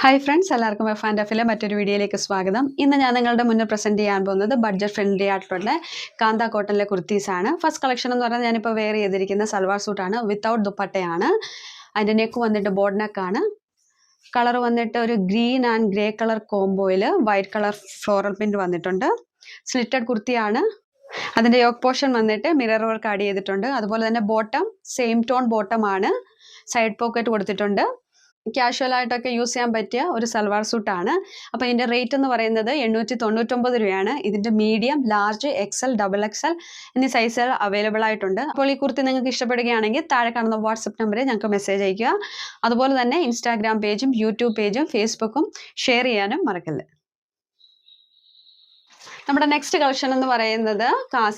Hi friends എല്ലാവർക്കും F and എഫിലെ മറ്റൊരു വീഡിയോയിലേക്ക് സ്വാഗതം. ഇന്ന് ഞാൻ നിങ്ങളുടെ മുന്നിൽ പ്രസന്റ് ചെയ്യാൻ പോകുന്നത് ബഡ്ജറ്റ് ഫ്രണ്ട്ലി ആയിട്ടുള്ള കാന്ത കോട്ടണിലെ കുർത്തീസാണ് ഫസ്റ്റ് കളക്ഷൻ എന്ന് പറഞ്ഞാൽ ഞാനിപ്പോൾ വെയർ ചെയ്തിരിക്കുന്ന സൽവാർ സൂട്ടാണ് വിത്തൗട്ട് ദുപ്പട്ടയാണ്. അതിന്റെ നെക്ക് വന്നിട്ട് ബോർഡ് നെക്കാണ് കളർ വന്നിട്ട് ഒരു ഗ്രീൻ ആൻഡ് ഗ്രേ കളർ കോംബോയിൽ വൈറ്റ് കളർ ഫ്ലോറൽ പ്രിന്റ് വന്നിട്ടുണ്ട്. സ്ലിറ്റഡ് കുർത്തിയാണ്. അതിന്റെ യോക്ക് പോർഷൻ വന്നിട്ട് മിറർ വർക്ക് ആഡ് ചെയ്തിട്ടുണ്ട്. അതുപോലെ തന്നെ ബോട്ടം സെയിം ടോൺ ബോട്ടമാണ് സൈഡ് പോക്കറ്റ് കൊടുത്തിട്ടുണ്ട്. കാഷ്വൽ ആയിട്ടൊക്കെ യൂസ് ചെയ്യാൻ പറ്റിയ ഒരു സൽവാർ സൂട്ടാണ് അപ്പോൾ ഇതിന്റെ റേറ്റ് എന്ന് പറയുന്നത് എണ്ണൂറ്റി തൊണ്ണൂറ്റൊമ്പത് രൂപയാണ് ഇതിന്റെ medium large XL double XL എന്നീ സൈസുകൾ അവൈലബിൾ ആയിട്ടുണ്ട്. അപ്പോൾ ഈ കുർത്തി നിങ്ങൾക്ക് ഇഷ്ടപ്പെടുകയാണെങ്കിൽ താഴെ കാണുന്ന വാട്സപ്പ് നമ്പറിൽ ഞങ്ങൾക്ക് മെസ്സേജ് അയയ്ക്കുക. അതുപോലെ തന്നെ ഇൻസ്റ്റാഗ്രാം പേജും യൂട്യൂബ് പേജും ഫേസ്ബുക്കും ഷെയർ ചെയ്യാനും മറക്കല്ല്. നമ്മുടെ നെക്സ്റ്റ് കളക്ഷൻ എന്ന് പറയുന്നത്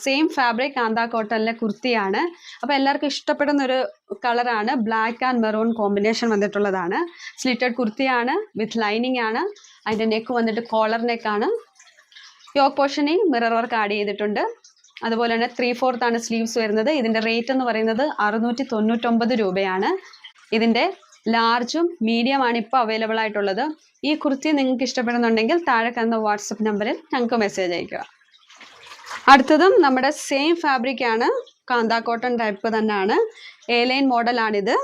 സെയിം ഫാബ്രിക് കാന്ത കോട്ടണിലെ കുർത്തിയാണ്. അപ്പോൾ എല്ലാവർക്കും ഇഷ്ടപ്പെടുന്ന ഒരു കളറാണ് ബ്ലാക്ക് ആൻഡ് മെറൂൺ കോമ്പിനേഷൻ വന്നിട്ടുള്ളതാണ്. സ്ലിറ്റഡ് കുർത്തിയാണ് വിത്ത് ലൈനിങ് ആണ്. അതിന്റെ നെക്ക് വന്നിട്ട് കോളർ നെക്കാണ് യോക്ക് പോർഷനിൽ മിറർ വർക്ക് ആഡ് ചെയ്തിട്ടുണ്ട്. അതുപോലെ തന്നെ ത്രീ ഫോർത്ത് ആണ് സ്ലീവ്സ് വരുന്നത്. ഇതിന്റെ റേറ്റ് എന്ന് പറയുന്നത് അറുന്നൂറ്റി തൊണ്ണൂറ്റൊമ്പത് രൂപയാണ്. ഇതിന്റെ ലാർജും മീഡിയമാണ് ഇപ്പോൾ അവൈലബിൾ ആയിട്ടുള്ളത്. ഈ കുർത്തി നിങ്ങൾക്ക് ഇഷ്ടപ്പെടുന്നുണ്ടെങ്കിൽ താഴെ കാണുന്ന വാട്സപ്പ് നമ്പറിൽ ഞങ്ങൾക്ക് മെസ്സേജ് അയക്കുക അടുത്തതും നമ്മുടെ സെയിം ഫാബ്രിക് ആണ്. കാന്ത കോട്ടൺ ടൈപ്പ് തന്നെയാണ്. എ ലൈൻ മോഡലാണിത്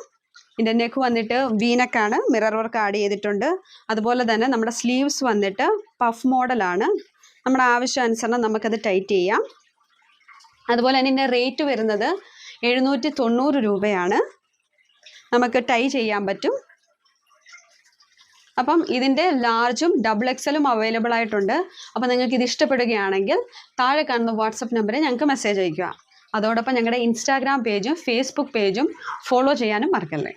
ഇതിന്റെ നെക്ക് വന്നിട്ട് വീനക്കാണ് മിറർ വർക്ക് ആഡ് ചെയ്തിട്ടുണ്ട്. അതുപോലെ തന്നെ നമ്മുടെ സ്ലീവ്സ് വന്നിട്ട് പഫ് മോഡലാണ് നമ്മുടെ ആവശ്യാനുസരണം നമുക്കത് ടൈറ്റ് ചെയ്യാം. അതുപോലെ തന്നെ റേറ്റ് വരുന്നത് എഴുന്നൂറ്റി തൊണ്ണൂറ് രൂപയാണ്. നമുക്ക് ടൈ ചെയ്യാൻ പറ്റും. അപ്പം ഇതിന്റെ ലാർജും ഡബിൾ എക്സലും അവൈലബിൾ ആയിട്ടുണ്ട്. അപ്പോൾ നിങ്ങൾക്ക് ഇത് ഇഷ്ടപ്പെടുകയാണെങ്കിൽ താഴെ കാണുന്ന വാട്സപ്പ് നമ്പറിൽ ഞങ്ങൾക്ക് മെസ്സേജ് അയയ്ക്കുക. അതോടൊപ്പം ഞങ്ങളുടെ ഇൻസ്റ്റാഗ്രാം പേജും ഫേസ്ബുക്ക് പേജും ഫോളോ ചെയ്യാനും മറക്കല്ലേ.